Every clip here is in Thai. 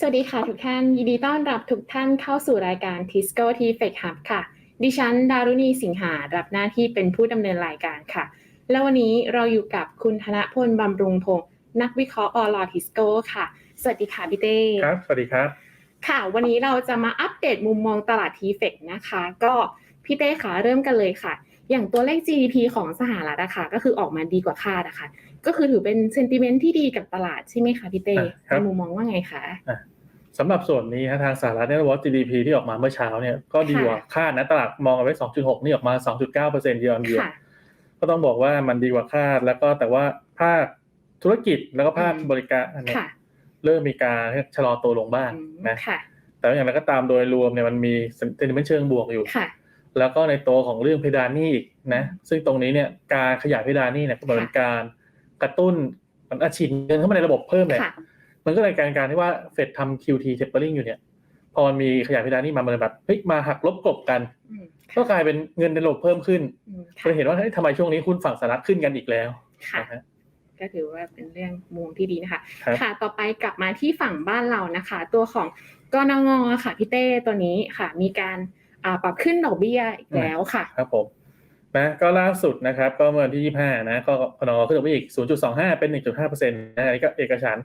สวัสดีค่ะทุกท่าน ยินดีต้อนรับทุกท่านเข้าสู่รายการ Tisco t f e c Hub ค่ะ ดิฉัน ดารุณีสิงหา รับหน้าที่เป็นผู้ดำเนินรายการค่ะ และวันนี้เราอยู่กับคุณธนพลบำรุงพงศ์นักวิเคราะห์อลอทิสโกค่ะ สวัสดีค่ะพี่เต้ครับ สวัสดีครับ ค่ะ วันนี้เราจะมาอัปเดตมุมมองตลาดทีเฟกนะคะ ก็พี่เต้ค่ะเริ่มกันเลยค่ะ อย่างตัวเลข GDP ของสหรัฐอะค่ะก็คือออกมาดีกว่าคาดอะค่ะ ก็คือถือเป็นเซนติเมนต์ที่ดีกับตลาดใช่ไหมคะพี่เต้อะครัในบมุมมองว่าไงคะสำหรับส่วนนี้ฮะทางสหรัฐเนี่ยว่า GDP ที่ออกมาเมื่อเช้าเนี่ยก็ดีกว่าคาดนะตลาดมองเอาไว้ 2.6 นี่ออกมา 2.9เปอร์เซ็นต์เยอนเยียค่ะก็ต้องบอกว่ามันดีกว่าคาด แล้วก็แต่ว่าภาคธุรกิจแล้วก็ภาคอืมบริการอันเนี้ยค่ะเริ่มมีการชะลอตัวลงบ้างอืมนะค่ะแต่ว่าอย่างไรก็ตามโดยรวมเนี่ยมันมีเซนติเมนต์เชิงบวกอยู่ค่ะ แล้วก็ในตัวของเรื่องเพดานหนี้อีกนะซึ่งตรงนี้เนี่ยการขยายเพดานหนี้เนี่ยก็เหมือนค่ะเป็นการกระตุ้นมันอาชีพเงินเข้ามาในระบบเพิ่มเลยค่ะมันก็เลยการการที่ว่าเฟดทำ QT tapering อยู่เนี่ยพอมันมีขยายเพดานหนี้มามันเลยแบบเฮ้ยมาหักลบกลบกันอืมก็กลายเป็นเงินในระบบเพิ่มขึ้นอืมก็เลยเห็นว่าเฮ้ยทำไมช่วงนี้หุ้นฝั่งสหรัฐขึ้นกันอีกแล้วค่ะนะฮะก็ถือว่าเป็นเรื่องมุมที่ดีนะคะครับค่ะ ต่อไปกลับมาที่ฝั่งบ้านเรานะคะ ตัวของกนงค่ะพี่เต้ตัวนี้ค่ะ มีการอ่า ปรับขึ้นดอกเบี้ยอีกแล้วค่ะ ครับผมนะก็ล่าสุดนะครับก็เมื่อวันที่ 25 นะก็พนขึ้นไปอีก 0.25 เป็น 1.5%นะอันนี้ก็เอกฉันท์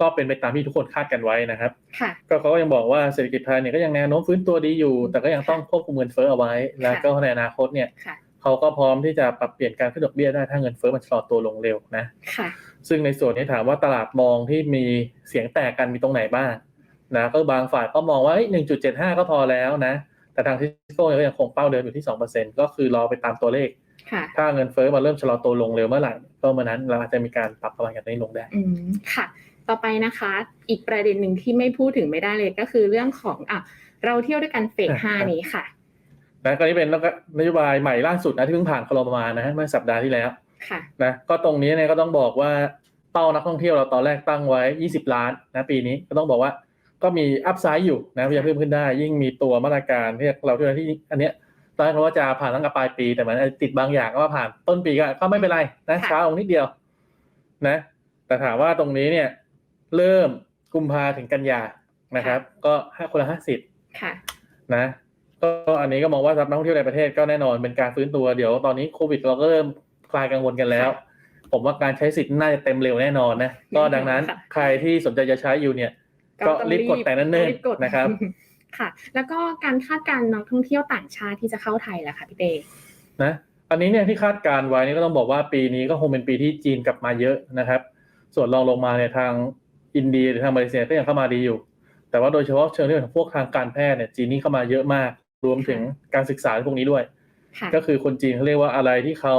ก็เป็นไปตามที่ทุกคนคาดกันไว้นะครับค่ะก็เขาก็ยังบอกว่าเศรษฐกิจไทยเนี่ยก็ยังแนวโน้มฟื้นตัวดีอยู่ แต่ก็ยังต้องควบคุมเงินเฟ้อเอาไว้ แล้วก็ในอนาคตเนี่ยค่ะเขาก็พร้อมที่จะปรับเปลี่ยนการขึ้นดอกเบี้ยได้ถ้าเงินเฟ้อมันชะลอตัวลงเร็วนะค่ะซึ่งในส่วนนี้ถามว่าตลาดมองที่มีเสียงแตกกันมีตรงไหนบ้างนะก็บางฝ่ายก็มองว่าหนึ่งจุดเจ็ดห้าก็พอแล้วนะ แต่ทางทิสโก้ก็ยังคงเป้าเดิมอยู่ที่สองเปอร์เซ็นก็คือรอไปตามตัวเลขค่ะถ้าเงินเฟ้อมาเริ่มชะลอตัวลงเร็วเมื่อไหร่ก็เมื่อนั้นเราอาจจะมีการปรับประมาณกันนี้ลงได้อืมค่ะ ต่อไปนะคะ อีกประเด็นหนึ่งที่ไม่พูดถึงไม่ได้เลยก็คือเรื่องของอะเราเที่ยวด้วยกันเฟสอะห้าครับนี้ค่ะนะก็นี่เป็นนโยบายใหม่ล่าสุดนะที่เพิ่งผ่านครมมานะฮะเมื่อสัปดาห์ที่แล้วค่ะนะก็ตรงนี้เนี่ยก็ต้องบอกว่าเป้านักท่องเที่ยวเราตอนแรกตั้งไว้ 20 ล้านนะปีนี้ก็ต้องบอกว่า ก็มีอัพไซด์อยู่นะพยายามเพิ่มขึ้นได้ ยิ่งมีตัวมาตรการที่เราที่ที่อันเนี้ยตอนแรกเขาว่าจะผ่านตั้งแต่ปลายปี แต่มันติดบางอย่างก็ว่าผ่านต้นปีก็ก็ไม่เป็นไรนะค่ะช้าลงนิดเดียว นะ แต่ถามว่าตรงนี้เนี่ย เริ่มกุมภาถึงกันยานะครับ ก็ห้าคนละห้าสิบค่ะนะก็อันนี้ก็มองว่าสำหรับนักท่องเที่ยวในประเทศก็แน่นอนเป็นการฟื้นตัวเดี๋ยวตอนนี้โควิดเราก็เริ่มคลายกังวลกันแล้ว ผมว่าการใช้สิทธิ์น่าจะเต็มเร็วแน่นอนนะก็ดังนั้นค่ะใครที่สนใจจะใช้อยู่เนี่ย ก็ต้องรีบกดแต่เนิ่นๆรีบกดนะครับ ค่ะ แล้วก็การคาดการณ์นักท่องเที่ยวต่างชาติที่จะเข้าไทยแหละค่ะพี่เต้นะอันนี้เนี่ยที่คาดการณ์ไว้นี่ก็ต้องบอกว่าปีนี้ก็คงเป็นปีที่จีนกลับมาเยอะนะครับ ส่วนรองลงมาเนี่ยทางอินเดียหรือทางมาเลเซียก็ยังเข้ามาดีอยู่ แต่ว่าโดยเฉพาะเชิงเรื่องของพวกทางการแพทย์เนี่ยจีนนี่เข้ามาเยอะมาก รวมถึงการศึกษาพวกนี้ด้วยค่ะก็คือคนจีนเขาเรียกว่าอะไรที่เขา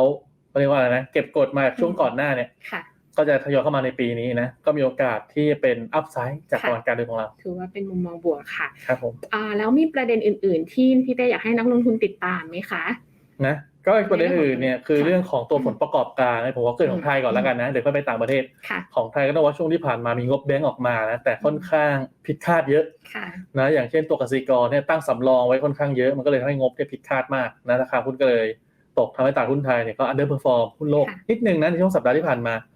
เขาเรียกว่าอะไรนะเก็บกดมาจากช่วงก่อนหน้าเนี่ยค่ะ ก็จะทยอยเข้ามาในปีนี้นะ ก็มีโอกาสที่จะเป็นอัพไซด์จากค่ะประวัติการเดินของเรา ถือว่าเป็นมุมมองบวกค่ะ ครับผมอ่าแล้วมีประเด็นอื่น ๆ ที่พี่เต้อยากให้นักลงทุนติดตามไหมคะนะก็อีกประเด็นอื่นเนี่ยคือค่ะเรื่องของตัวผลประกอบการนะผมว่าเกิดของไทยก่อนแล้วกันนะเดี๋ยวค่อยไปต่างประเทศค่ะของไทยก็ต้องว่าช่วงที่ผ่านมามีงบแบงก์ออกมานะแต่ค่อนข้างผิดคาดเยอะค่ะนะอย่างเช่นตัวกสิกรเนี่ยตั้งสำรองไว้ค่อนข้างเยอะมันก็เลยทำให้งบเนี่ยผิดคาดมากนะราคาหุ้นก็เลยตกทำให้ตลาดหุ้นไทยเนี่ยก็อันเดอร์เพอร์ฟอร์มหุ้นโลกค่ะนิดนึงนะในช่วงสัปดาห์ที่ผ่านมาห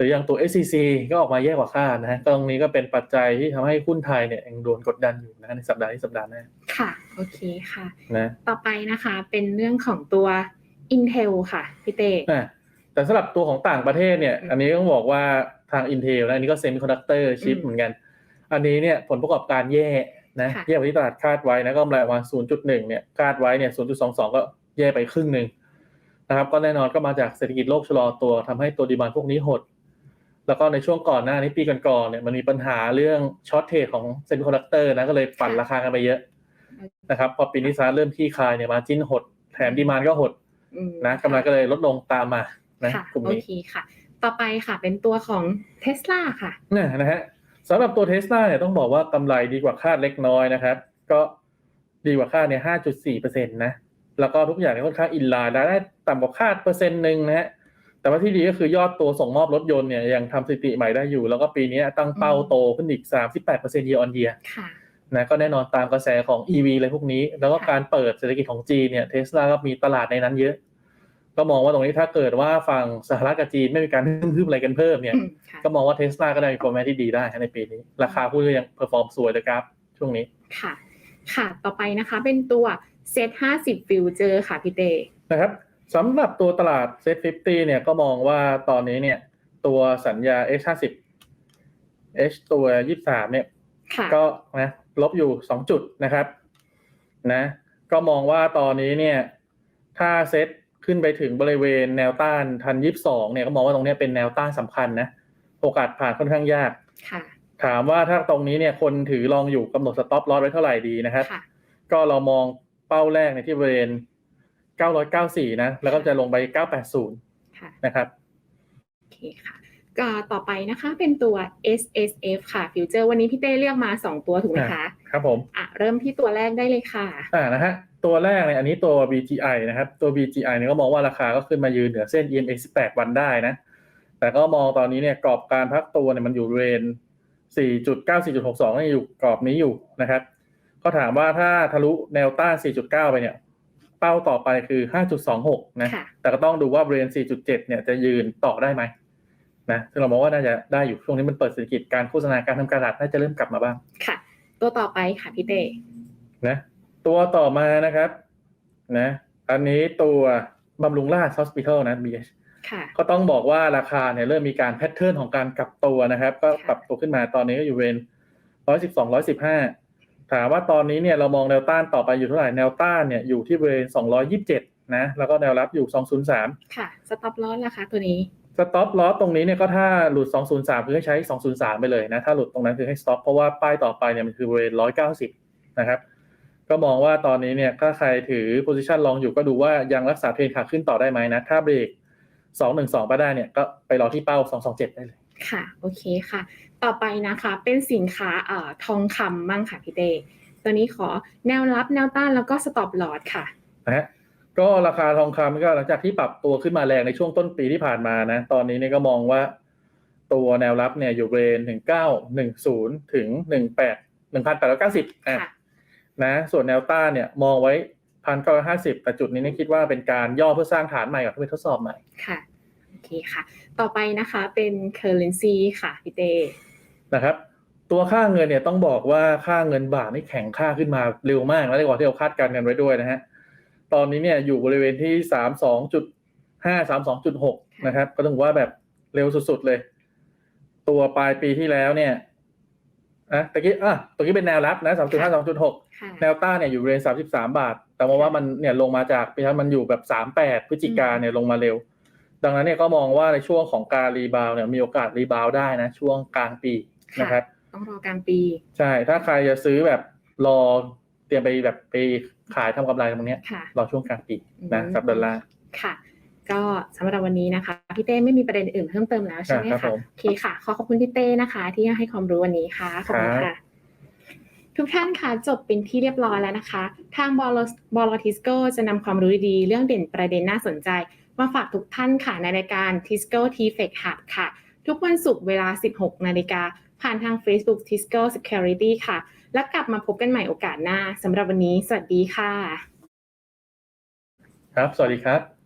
รืออย่างตัว SCC ก็ออกมาแย่กว่าคาดนะฮะตรงนี้ก็เป็นปัจจัยที่ทำให้หุ้นไทยเนี่ยยังโดนกดดันอยู่นะในสัปดาห์ที่สัปดาห์หน้าค่ะ โอเคค่ะนะต่อไปนะคะเป็นเรื่องของตัว Intel ค่ะพี่เต้อะแต่สำหรับตัวของต่างประเทศเนี่ยอืมอันนี้ต้องบอกว่าทาง Intel นะอันนี้ก็เซมิคอนดักเตอร์ชิปอืมเหมือนกัน อันนี้เนี่ยผลประกอบการแย่นะค่ะแย่กว่าที่ตลาดคาดไว้นะก็กำไรออกมา0.1เนี่ยคาดไว้เนี่ย0.22 ก็แย่ไปครึ่งหนึ่งนะครับก็แน่นอนก็มาจากเศรษฐกิจโลกชะลอตัวทำให้ตัวดีมานพวกนี้หด แล้วก็ในช่วงก่อนหน้านี้ปีก่อนๆเนี่ยมันมีปัญหาเรื่องช็อตเทรดของเซมิคอนดักเตอร์นะก็เลยปั่นราคากันไปเยอะนะครับพอปีนี้ซาเริ่มที่คลายเนี่ยมาจิ้นหด แถมดีมานก็หดอืมนะกำไรก็เลยลดลงตามมานะค่ะกลุ่มโอนี้เคค่ะ ต่อไปค่ะเป็นตัวของ Tesla ค่ะนะนะฮะสำหรับตัวเทสลาเนี่ยต้องบอกว่ากำไรดีกว่าคาดเล็กน้อยนะครับ ก็ดีกว่าคาดเนี่ย5.4เปอร์เซ็นต์นะแล้วก็ทุกอย่างเนี่ยค่อนข้างอินไลน์ได้ต่ำกว่าคาดเปอร์เซ็นต์หนึ่งนะฮะ แต่ว่าที่ดีก็คือยอดตัวส่งมอบรถยนต์เนี่ยยังทำสถิติใหม่ได้อยู่ แล้วก็ปีนี้ตั้งเป้าโตขึ้นอีก 38เปอร์เซ็นต์ year on year ค่ะนะก็แน่นอนตามกระแสของ EV อะไรพวกนี้ แล้วก็ค่ะการเปิดเศรษฐกิจของจีนเนี่ยเทสลาก็มีตลาดในนั้นเยอะ ก็มองว่าตรงนี้ถ้าเกิดว่าฝั่งสหรัฐกับจีนไม่มีการฮึ่มๆอะไรกันเพิ่มเนี่ยอืมค่ะก็มองว่าเทสลาก็ได้มี performance ที่ดีได้ในปีนี้ ราคาหุ้นก็ยังเพอร์ฟอร์มสวยเลยครับ ช่วงนี้ค่ะ ค่ะต่อไปนะคะเป็นตัวเซตห้าสิบฟิวเจอร์ค่ะพี่เตนะครับ สำหรับตัวตลาด Set 50เนี่ยก็มองว่าตอนนี้เนี่ย ตัวสัญญา H 50 H ตัว23เนี่ยค่ะก็นะลบอยู่2จุดนะครับ นะ ก็มองว่าตอนนี้เนี่ย ถ้าเซตขึ้นไปถึงบริเวณแนวต้านทันยีสองเนี่ยก็มองว่าตรงเนี้ยเป็นแนวต้านสำคัญนะ โอกาสผ่านค่อนข้างยากค่ะถามว่าถ้าตรงนี้เนี่ยคนถือลองอยู่กำหนดสต็อปลอสไว้เท่าไหร่ดีนะครับค่ะก็เรามองเป้าแรกในที่บริเวณ 994 นะ แล้วก็จะลงไป 980ค่ะนะครับ โอเคค่ะ ก็ต่อไปนะคะเป็นตัว S S F ค่ะ ฟิวเจอร์วันนี้พี่เต้เลือกมา 2 ตัวถูกไหมคะ ครับผมอะเริ่มที่ตัวแรกได้เลยค่ะ อ่านะฮะ ตัวแรกเนี่ยอันนี้ตัว BGI นะครับ ตัว BGI เนี่ยก็มองว่าราคาก็ขึ้นมายืนเหนือเส้น EMA 18 วันได้นะ แต่ก็มองตอนนี้เนี่ยกรอบการพักตัวเนี่ยมันอยู่บริเวณ4.9 4.62นี่อยู่กรอบนี้อยู่นะครับ ก็ถามว่าถ้าทะลุแนวต้าน 4.9 ไปเนี่ย เป้าต่อไปคือ 5.26นะค่ะแต่ก็ต้องดูว่าบริเวณ 4.7 เนี่ยจะยืนต่อได้ไหมนะซึ่งเรามองว่าน่าจะได้อยู่ช่วงนี้มันเปิดเศรษฐกิจการโฆษณาการทำการตลาดน่าจะเริ่มกลับมาบ้าง ค่ะ ตัวต่อไปค่ะพี่เต้นะ ตัวต่อมานะครับ นะ อันนี้ตัวบำรุงราษ Hospital นะ BH ค่ะก็ต้องบอกว่าราคาเนี่ยเริ่มมีการแพทเทิร์นของการกลับตัวนะครับ ก็ค่ะปรับตัวขึ้นมาตอนนี้ก็อยู่เวนร้อยสิบสองร้อยสิบห้า ถามว่าตอนนี้เนี่ยเรามองแนวต้านต่อไปอยู่เท่าไหร่แนวต้านเนี่ยอยู่ที่บริเวณสองร้อยยี่สิบเจ็ดนะ แล้วก็แนวรับอยู่สองศูนย์สามค่ะสต็อปลอสราคาตัวนี้สต็อปลอสตรงนี้เนี่ยก็ถ้าหลุด 203 คือให้ใช้ 203 ไปเลยนะ ถ้าหลุดตรงนั้นคือให้สต็อปเพราะว่าป้ายต่อไปเนี่ยมันคือบริเวณ 190 นะครับ ก็มองว่าตอนนี้เนี่ยถ้าใครถือ position ลองอยู่ก็ดูว่ายังรักษาเทรนขาขึ้นต่อได้ไหมนะ ถ้าเบรก212 ไปได้เนี่ยก็ไปรอที่เป้า 227 ได้เลย ค่ะ โอเคค่ะ ต่อไปนะคะเป็นสินค้าเอ่อทองคำมั่งค่ะพี่เต้ตัวนี้ขอแนวรับแนวต้านแล้วก็สต็อปลอสค่ะนะฮะก็ราคาทองคำก็หลังจากที่ปรับตัวขึ้นมาแรงในช่วงต้นปีที่ผ่านมานะ ตอนนี้เนี่ยก็มองว่า ตัวแนวรับเนี่ยอยู่บริเวณถึงเก้าหนึ่งศูนย์ถึงหนึ่งแปดหนึ่งพันแปดร้อยเก้าสิบอะค่ะนะส่วนแนวต้านเนี่ยมองไว้พันเก้าร้อยห้าสิบแต่จุดนี้เนี่ยคิดว่าเป็นการย่อเพื่อสร้างฐานใหม่กับเพื่อทดสอบใหม่ค่ะ โอเคค่ะ ต่อไปนะคะเป็น currency ค่ะพี่เต้นะครับ ตัวค่าเงินเนี่ยต้องบอกว่าค่าเงินบาทนี่แข็งค่าขึ้นมาเร็วมาก แล้วในกว่าที่เราคาดการณ์กันไว้ด้วยนะฮะตอนนี้เนี่ยอยู่บริเวณที่สามสองจุดห้าสามสองจุดหกนะครับ ก็ต้องว่าแบบเร็วสุดๆเลย ตัวปลายปีที่แล้วเนี่ยอะตะกี้อะตะกี้เป็นแนวรับนะสามจุดห้าสองจุดหกค่ะแนวต้านเนี่ยอยู่บริเวณสามสิบสามบาท แต่มองว่ามันเนี่ยลงมาจากปีที่แล้วมันอยู่แบบสามแปดพฤศจิกาเนี่ยลงมาเร็ว ดังนั้นเนี่ยก็มองว่าในช่วงของการรีบาวด์เนี่ยมีโอกาสรีบาวด์ได้นะช่วงกลางปีนะครับต้องรอกลางปี ใช่ ถ้าใครจะซื้อแบบรอเตรียมไปแบบไปขายทำกำไรตรงเนี้ยค่ะรอช่วงกลางปีนะอืมกับดอลลาร์ค่ะ ก็สำหรับวันนี้นะคะ พี่เต้ไม่มีประเด็นอื่นเพิ่มเติมแล้วใช่ไหมครับคะผมโอเคค่ะ ขอขอบคุณพี่เต้นะคะ ที่ให้ความรู้วันนี้ค่ะขอบคุณครับค่ะทุกท่านค่ะจบเป็นที่เรียบร้อยแล้วนะคะ ทางบอลบอลทิสโกจะนำความรู้ดีๆเรื่องเด่นประเด็นน่าสนใจ มาฝากทุกท่านค่ะในรายการ Tisco t f e c Hub ค่ะ ทุกวันศุกร์เวลา 16 นาฬิกาผ่านทาง Facebook Tisco Security ค่ะ แล้วกลับมาพบกันใหม่โอกาสหน้าสำหรับวันนี้ สวัสดีค่ะ ครับ สวัสดีครับ